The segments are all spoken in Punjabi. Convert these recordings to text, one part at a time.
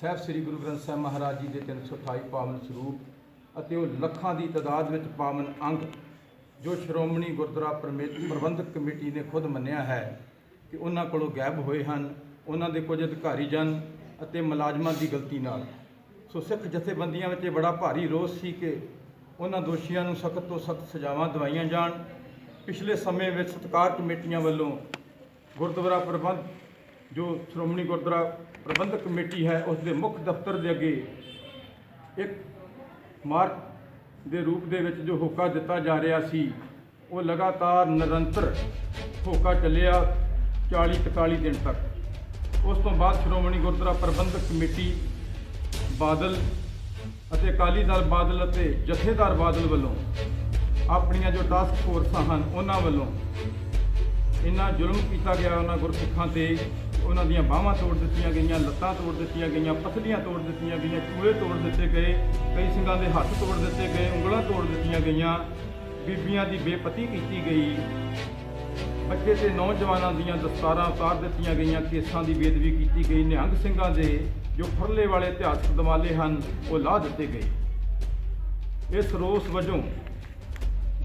ਸਾਹਿਬ ਸ੍ਰੀ ਗੁਰੂ ਗ੍ਰੰਥ ਸਾਹਿਬ ਮਹਾਰਾਜ ਜੀ ਦੇ 328 ਪਾਵਨ ਸਰੂਪ ਅਤੇ ਉਹ ਲੱਖਾਂ ਦੀ ਤਦਾਦ ਵਿੱਚ ਪਾਵਨ ਅੰਗ, ਜੋ ਸ਼੍ਰੋਮਣੀ ਗੁਰਦੁਆਰਾ ਪ੍ਰਮੇ- ਪ੍ਰਬੰਧਕ ਕਮੇਟੀ ਨੇ ਖੁਦ ਮੰਨਿਆ ਹੈ ਕਿ ਉਹਨਾਂ ਕੋਲੋਂ ਗਾਇਬ ਹੋਏ ਹਨ, ਉਹਨਾਂ ਦੇ ਕੁਝ ਅਧਿਕਾਰੀ ਜਨ ਅਤੇ ਮੁਲਾਜ਼ਮਾਂ ਦੀ ਗਲਤੀ ਨਾਲ। ਸੋ ਸਿੱਖ ਜਥੇਬੰਦੀਆਂ ਵਿੱਚ ਇਹ ਬੜਾ ਭਾਰੀ ਰੋਸ ਸੀ ਕਿ ਉਹਨਾਂ ਦੋਸ਼ੀਆਂ ਨੂੰ ਸਖਤ ਤੋਂ ਸਖਤ ਸਜ਼ਾਵਾਂ ਦਵਾਈਆਂ ਜਾਣ। ਪਿਛਲੇ ਸਮੇਂ ਵਿੱਚ ਸਤਕਾਰ ਕਮੇਟੀਆਂ ਵੱਲੋਂ ਗੁਰਦੁਆਰਾ ਪ੍ਰਬੰਧ ਜੋ ਸ਼੍ਰੋਮਣੀ ਗੁਰਦੁਆਰਾ ਪ੍ਰਬੰਧਕ ਕਮੇਟੀ ਹੈ, ਉਸ ਦੇ ਮੁੱਖ ਦਫ਼ਤਰ ਦੇ ਅੱਗੇ ਇੱਕ ਮਾਰਚ ਦੇ ਰੂਪ ਦੇ ਵਿੱਚ ਜੋ ਹੋਕਾ ਦਿੱਤਾ ਜਾ ਰਿਹਾ ਸੀ, ਉਹ ਲਗਾਤਾਰ ਨਿਰੰਤਰ ਹੋਕਾ ਚੱਲਿਆ 40 41 ਦਿਨ ਤੱਕ। ਉਸ ਤੋਂ ਬਾਅਦ ਸ਼੍ਰੋਮਣੀ ਗੁਰਦੁਆਰਾ ਪ੍ਰਬੰਧਕ ਕਮੇਟੀ ਬਾਦਲ ਅਤੇ ਅਕਾਲੀ ਦਲ ਬਾਦਲ ਅਤੇ ਜਥੇਦਾਰ ਬਾਦਲ ਵੱਲੋਂ ਆਪਣੀਆਂ ਜੋ ਟਾਸਕ ਫੋਰਸਾਂ ਹਨ, ਉਹਨਾਂ ਵੱਲੋਂ ਇੰਨਾ ਜ਼ੁਲਮ ਕੀਤਾ ਗਿਆ ਉਹਨਾਂ ਗੁਰਸਿੱਖਾਂ ਤੇ ਉਹਨਾਂ ਦੀਆਂ ਬਾਹਾਂ ਤੋੜ ਦਿੱਤੀਆਂ ਗਈਆਂ, ਲੱਤਾਂ ਤੋੜ ਦਿੱਤੀਆਂ ਗਈਆਂ ਪਸਲੀਆਂ ਤੋੜ ਦਿੱਤੀਆਂ ਗਈਆਂ, ਚੂਹੇ ਤੋੜ ਦਿੱਤੇ ਗਏ, ਕਈ ਸਿੰਘਾਂ ਦੇ ਹੱਥ ਤੋੜ ਦਿੱਤੇ ਗਏ, ਉਂਗਲਾਂ ਤੋੜ ਦਿੱਤੀਆਂ ਗਈਆਂ, ਬੀਬੀਆਂ ਦੀ ਬੇਪਤੀ ਕੀਤੀ ਗਈ। ਬੱਚੇ ਤੇ ਨੌਜਵਾਨਾਂ ਦੀਆਂ ਦਸਤਾਰਾਂ ਉਤਾਰ ਦਿੱਤੀਆਂ ਗਈਆਂ, ਕੇਸਾਂ ਦੀ ਬੇਦਬੀ ਕੀਤੀ ਗਈ, ਨਿਹੰਗ ਸਿੰਘਾਂ ਦੇ ਜੋ ਫਰਲੇ ਵਾਲੇ ਇਤਿਹਾਸਕ ਦਮਾਲੇ ਹਨ, ਉਹ ਲਾਹ ਦਿੱਤੇ ਗਏ। ਇਸ ਰੋਸ ਵਜੋਂ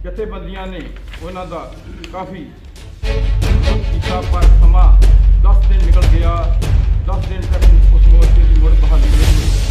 ਜਥੇਬੰਦੀਆਂ ਨੇ ਉਹਨਾਂ ਦਾ ਕਾਫੀ ਕੀਤਾ ਪਰ ਸਮਾਂ 10 ਦਿਨ ਨਿਕਲ ਗਿਆ 10 ਦਿਨ ਤੱਕ ਉਸ ਮੋਰਚੇ ਦੀ ਮੁੜ ਬਹਾਲੀ ਨਹੀਂ ਹੋਈ।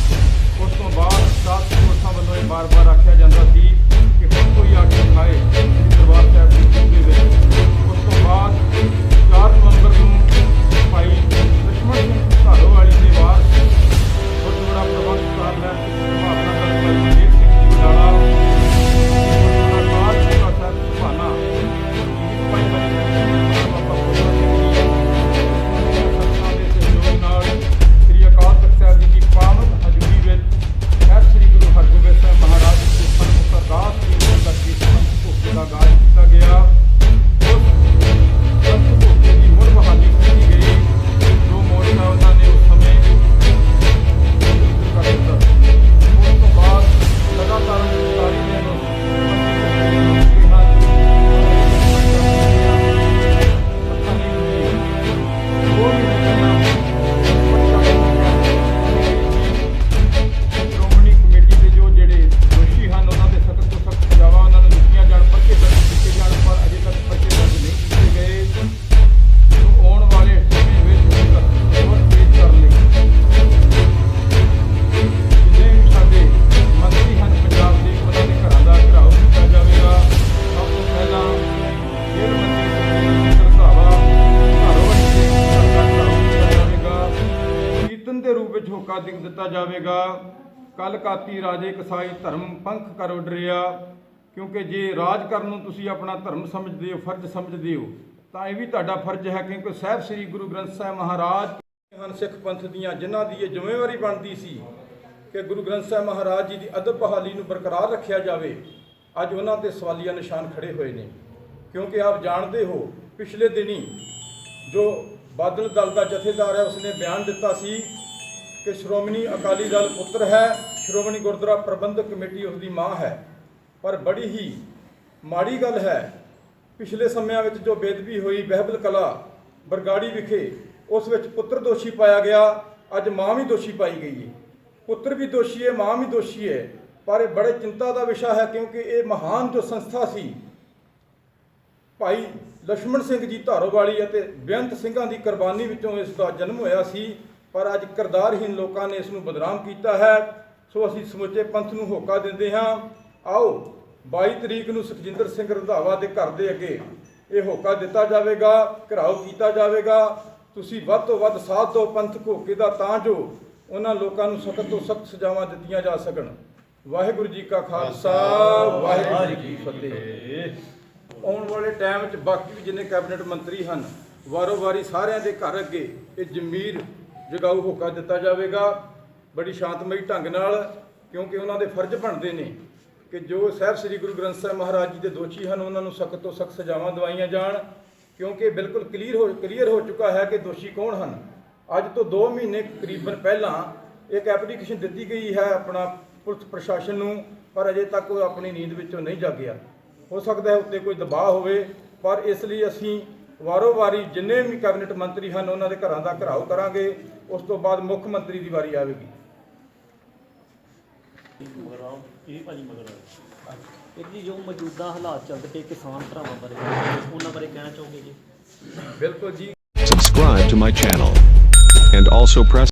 ਹੋਕਾ ਦਿ- ਦਿੱਤਾ ਜਾਵੇਗਾ। ਕਲ ਕਾਤੀ ਰਾਜੇ ਕਸਾਈ ਧਰਮ ਪੰਖ ਕਰੋ ਡਰਿਆ। ਕਿਉਂਕਿ ਜੇ ਰਾਜ ਕਰਨ ਨੂੰ ਤੁਸੀਂ ਆਪਣਾ ਧਰਮ ਸਮਝਦੇ ਹੋ, ਫਰਜ਼ ਸਮਝਦੇ ਹੋ, ਤਾਂ ਇਹ ਵੀ ਤੁਹਾਡਾ ਫਰਜ਼ ਹੈ ਕਿਉਂਕਿ ਸਾਹਿਬ ਸ੍ਰੀ ਗੁਰੂ ਗ੍ਰੰਥ ਸਾਹਿਬ ਮਹਾਰਾਜ ਹਨ ਸਿੱਖ ਪੰਥ ਦੀਆਂ ਜਿਨ੍ਹਾਂ ਦੀ ਇਹ ਜ਼ਿੰਮੇਵਾਰੀ ਬਣਦੀ ਸੀ ਕਿ ਗੁਰੂ ਗ੍ਰੰਥ ਸਾਹਿਬ ਮਹਾਰਾਜ ਜੀ ਦੀ ਅਦਬ ਬਹਾਲੀ ਨੂੰ ਬਰਕਰਾਰ ਰੱਖਿਆ ਜਾਵੇ, ਅੱਜ ਉਹਨਾਂ ਤੇ ਸਵਾਲੀਆ ਨਿਸ਼ਾਨ ਖੜੇ ਹੋਏ ਨੇ। ਕਿਉਂਕਿ ਆਪ ਜਾਣਦੇ ਹੋ, ਪਿਛਲੇ ਦਿਨੀ ਜੋ ਬਾਦਲ ਦਲ ਦਾ ਜਥੇਦਾਰ ਹੈ, ਉਸਨੇ ਬਿਆਨ ਦਿੱਤਾ ਸੀ ਕਿ ਸ਼੍ਰੋਮਣੀ ਅਕਾਲੀ ਦਲ ਪੁੱਤਰ ਹੈ, ਸ਼੍ਰੋਮਣੀ ਗੁਰਦੁਆਰਾ ਪ੍ਰਬੰਧਕ ਕਮੇਟੀ ਉਸ ਦੀ ਮਾਂ ਹੈ। ਪਰ ਬੜੀ ਹੀ ਮਾੜੀ ਗੱਲ ਹੈ, ਪਿਛਲੇ ਸਮਿਆਂ ਵਿੱਚ ਜੋ ਬੇਦਬੀ ਹੋਈ ਬਹਿਬਲ ਕਲਾ ਬਰਗਾੜੀ ਵਿਖੇ, ਉਸ ਵਿੱਚ ਪੁੱਤਰ ਦੋਸ਼ੀ ਪਾਇਆ ਗਿਆ, ਅੱਜ ਮਾਂ ਵੀ ਦੋਸ਼ੀ ਪਾਈ ਗਈ ਹੈ। ਪੁੱਤਰ ਵੀ ਦੋਸ਼ੀ ਹੈ, ਮਾਂ ਵੀ ਦੋਸ਼ੀ ਹੈ, ਪਰ ਇਹ ਬੜੇ ਚਿੰਤਾ ਦਾ ਵਿਸ਼ਾ ਹੈ ਕਿਉਂਕਿ ਇਹ ਮਹਾਨ ਜੋ ਸੰਸਥਾ ਸੀ, ਭਾਈ ਲక్ష్మణ ਸਿੰਘ ਜੀ ਧਾਰੋਵਾਲੀ ਅਤੇ ਬੇਅੰਤ ਸਿੰਘਾਂ ਦੀ ਕੁਰਬਾਨੀ ਵਿੱਚੋਂ ਇਸ ਦਾ ਜਨਮ ਹੋਇਆ ਸੀ। ਪਰ ਅੱਜ ਕਰਦਾਰਹੀਨ ਲੋਕਾਂ ਨੇ ਇਸ ਨੂੰ ਬਦਨਾਮ ਕੀਤਾ ਹੈ। ਸੋ ਅਸੀਂ ਸਮੁੱਚੇ ਪੰਥ ਨੂੰ ਹੋਕਾ ਦਿੰਦੇ ਹਾਂ। ਆਓ 22 ਤਰੀਕ ਨੂੰ ਸੁਖਜਿੰਦਰ ਸਿੰਘ ਰੰਧਾਵਾ ਦੇ ਘਰ ਦੇ ਅੱਗੇ ਇਹ ਹੋਕਾ ਦਿੱਤਾ ਜਾਵੇਗਾ, ਘਰਾਓ ਕੀਤਾ ਜਾਵੇਗਾ। ਤੁਸੀਂ ਵੱਧ ਤੋਂ ਵੱਧ ਸਾਥ ਦਿਓ ਪੰਥ ਹੋਕੇ ਦਾ ਤਾਂ ਜੋ ਉਹਨਾਂ ਲੋਕਾਂ ਨੂੰ ਸਖਤ ਤੋਂ ਸਖਤ ਸਜ਼ਾਵਾਂ ਦਿੱਤੀਆਂ ਜਾ ਸਕਣ। ਵਾਹਿਗੁਰੂ ਜੀ ਕਾ ਖਾਲਸਾ, ਵਾਹਿਗੁਰੂ ਜੀ ਕੀ ਫਤਿਹ। ਆਉਣ ਵਾਲੇ ਟਾਈਮ 'ਚ ਬਾਕੀ ਵੀ ਜਿੰਨੇ ਕੈਬਨਿਟ ਮੰਤਰੀ ਹਨ ਵਾਰੋ ਵਾਰੀ ਸਾਰਿਆਂ ਦੇ ਘਰ ਅੱਗੇ ਇਹ ਜ਼ਮੀਰ ਜਗਾਊ ਹੋਕਾ ਦਿੱਤਾ ਜਾਵੇਗਾ ਬੜੀ ਸ਼ਾਂਤਮਈ ਢੰਗ ਨਾਲ, ਕਿਉਂਕਿ ਉਹਨਾਂ ਦੇ ਫਰਜ਼ ਬਣਦੇ ਨੇ ਕਿ ਜੋ ਸਾਹਿਬ ਸ੍ਰੀ ਗੁਰੂ ਗ੍ਰੰਥ ਸਾਹਿਬ ਮਹਾਰਾਜ ਜੀ ਦੇ ਦੋਸ਼ੀ ਹਨ, ਉਹਨਾਂ ਨੂੰ ਸਖਤ ਤੋਂ ਸਖਤ ਸਜ਼ਾਵਾਂ ਦਵਾਈਆਂ ਜਾਣ, ਕਿਉਂਕਿ ਬਿਲਕੁਲ ਕਲੀਅਰ ਹੋ ਕਲੀਅਰ ਹੋ ਚੁੱਕਾ ਹੈ ਕਿ ਦੋਸ਼ੀ ਕੌਣ ਹਨ। ਅੱਜ ਤੋਂ 2 ਮਹੀਨੇ ਕਰੀਬਨ ਪਹਿਲਾਂ ਇੱਕ ਐਪਲੀਕੇਸ਼ਨ ਦਿੱਤੀ ਗਈ ਹੈ ਆਪਣਾ ਪੁਲਿਸ ਪ੍ਰਸ਼ਾਸਨ ਨੂੰ, ਪਰ ਅਜੇ ਤੱਕ ਉਹ ਆਪਣੀ ਨੀਂਦ ਵਿੱਚੋਂ ਨਹੀਂ ਜਾਗਿਆ। ਹੋ ਸਕਦਾ ਹੈ ਉੱਤੇ ਕੋਈ ਦਬਾਅ ਹੋਵੇ, ਪਰ ਇਸ ਲਈ ਅਸੀਂ ਵਾਰੋ ਵਾਰੀ ਜਿੰਨੇ ਵੀ ਕੈਬਨਿਟ ਮੰਤਰੀ ਹਨ ਉਹਨਾਂ ਦੇ ਘਰਾਂ ਦਾ ਘਰਾਓ ਕਰਾਂਗੇ ਉਸ ਤੋਂ ਬਾਅਦ ਮੁੱਖ ਮੰਤਰੀ ਦੀ ਵਾਰੀ ਆਵੇਗੀ। ਇਹ ਭਾਜੀ ਮਗਰ ਇੱਕ ਜੀ ਜੋ ਮੌਜੂਦਾ ਹਾਲਾਤ ਚੱਲਦੇ ਪਏ ਕਿਸਾਨ ਭਰਾਵਾਂ ਬਾਰੇ ਉਹਨਾਂ ਬਾਰੇ ਕਹਿਣਾ ਚਾਹੋਗੇ ਜੀ? ਬਿਲਕੁਲ ਜੀ। Subscribe to my channel. And also press